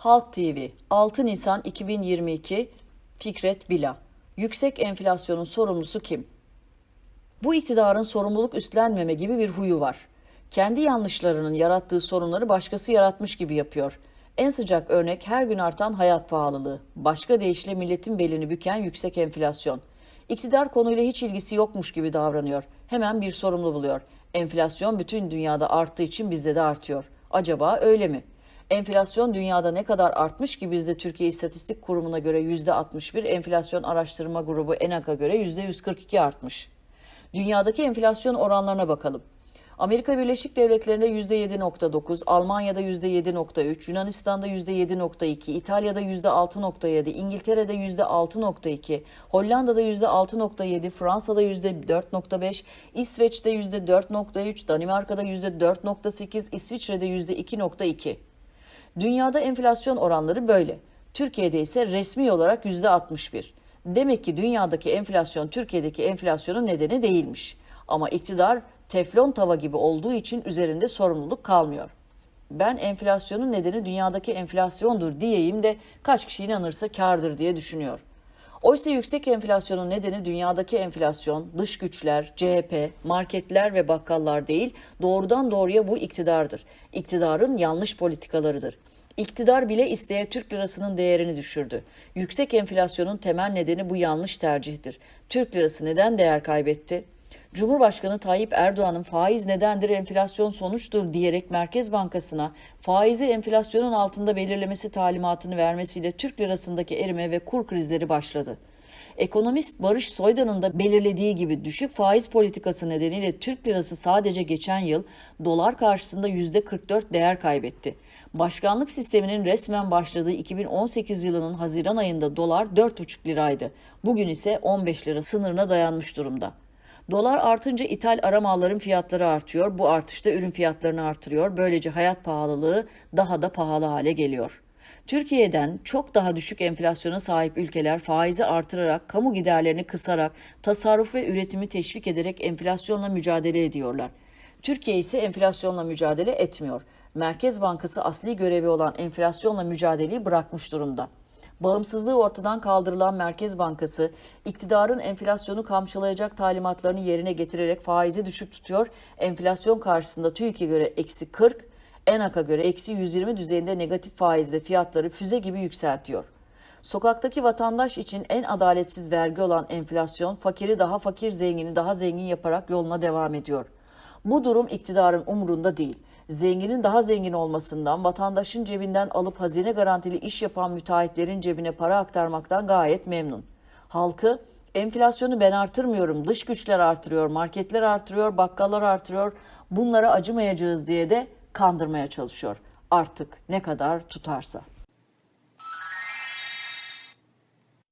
Halk TV 6 Nisan 2022 Fikret Bila Yüksek enflasyonun sorumlusu kim? Bu iktidarın sorumluluk üstlenmeme gibi bir huyu var. Kendi yanlışlarının yarattığı sorunları başkası yaratmış gibi yapıyor. En sıcak örnek her gün artan hayat pahalılığı. Başka deyişle milletin belini büken yüksek enflasyon. İktidar konuyla hiç ilgisi yokmuş gibi davranıyor. Hemen bir sorumlu buluyor. Enflasyon bütün dünyada arttığı için bizde de artıyor. Acaba öyle mi? Enflasyon dünyada ne kadar artmış ki bizde Türkiye İstatistik Kurumu'na göre %61, enflasyon araştırma grubu ENAK'a göre %142 artmış. Dünyadaki enflasyon oranlarına bakalım. Amerika Birleşik Devletleri'nde %7.9, Almanya'da %7.3, Yunanistan'da %7.2, İtalya'da %6.7, İngiltere'de %6.2, Hollanda'da %6.7, Fransa'da %4.5, İsveç'te %4.3, Danimarka'da %4.8, İsviçre'de %2.2. Dünyada enflasyon oranları böyle. Türkiye'de ise resmi olarak %61. Demek ki dünyadaki enflasyon Türkiye'deki enflasyonun nedeni değilmiş. Ama iktidar teflon tava gibi olduğu için üzerinde sorumluluk kalmıyor. Ben enflasyonun nedeni dünyadaki enflasyondur diyeyim de kaç kişi inanırsa kârdır diye düşünüyor. Oysa yüksek enflasyonun nedeni dünyadaki enflasyon, dış güçler, CHP, marketler ve bakkallar değil, doğrudan doğruya bu iktidardır. İktidarın yanlış politikalarıdır. İktidar bile isteye Türk lirasının değerini düşürdü. Yüksek enflasyonun temel nedeni bu yanlış tercihtir. Türk lirası neden değer kaybetti? Cumhurbaşkanı Tayyip Erdoğan'ın faiz nedendir, enflasyon sonuçtur diyerek Merkez Bankası'na faizi enflasyonun altında belirlemesi talimatını vermesiyle Türk lirasındaki erime ve kur krizleri başladı. Ekonomist Barış Soydan'ın da belirlediği gibi düşük faiz politikası nedeniyle Türk lirası sadece geçen yıl dolar karşısında %44 değer kaybetti. Başkanlık sisteminin resmen başladığı 2018 yılının Haziran ayında dolar 4,5 liraydı. Bugün ise 15 lira sınırına dayanmış durumda. Dolar artınca ithal ara malların fiyatları artıyor. Bu artış da ürün fiyatlarını artırıyor. Böylece hayat pahalılığı daha da pahalı hale geliyor. Türkiye'den çok daha düşük enflasyona sahip ülkeler faizi artırarak, kamu giderlerini kısarak, tasarruf ve üretimi teşvik ederek enflasyonla mücadele ediyorlar. Türkiye ise enflasyonla mücadele etmiyor. Merkez Bankası asli görevi olan enflasyonla mücadeleyi bırakmış durumda. Bağımsızlığı ortadan kaldırılan Merkez Bankası, iktidarın enflasyonu kamçılayacak talimatlarını yerine getirerek faizi düşük tutuyor. Enflasyon karşısında TÜİK'e göre eksi 40, ENAK'a göre eksi 120 düzeyinde negatif faizle fiyatları füze gibi yükseltiyor. Sokaktaki vatandaş için en adaletsiz vergi olan enflasyon, fakiri daha fakir, zengini daha zengin yaparak yoluna devam ediyor. Bu durum iktidarın umurunda değil. Zenginin daha zengin olmasından, vatandaşın cebinden alıp hazine garantili iş yapan müteahhitlerin cebine para aktarmaktan gayet memnun. Halkı enflasyonu ben artırmıyorum, dış güçler artırıyor, marketler artırıyor, bakkallar artırıyor. Bunlara acımayacağız diye de kandırmaya çalışıyor. Artık ne kadar tutarsa.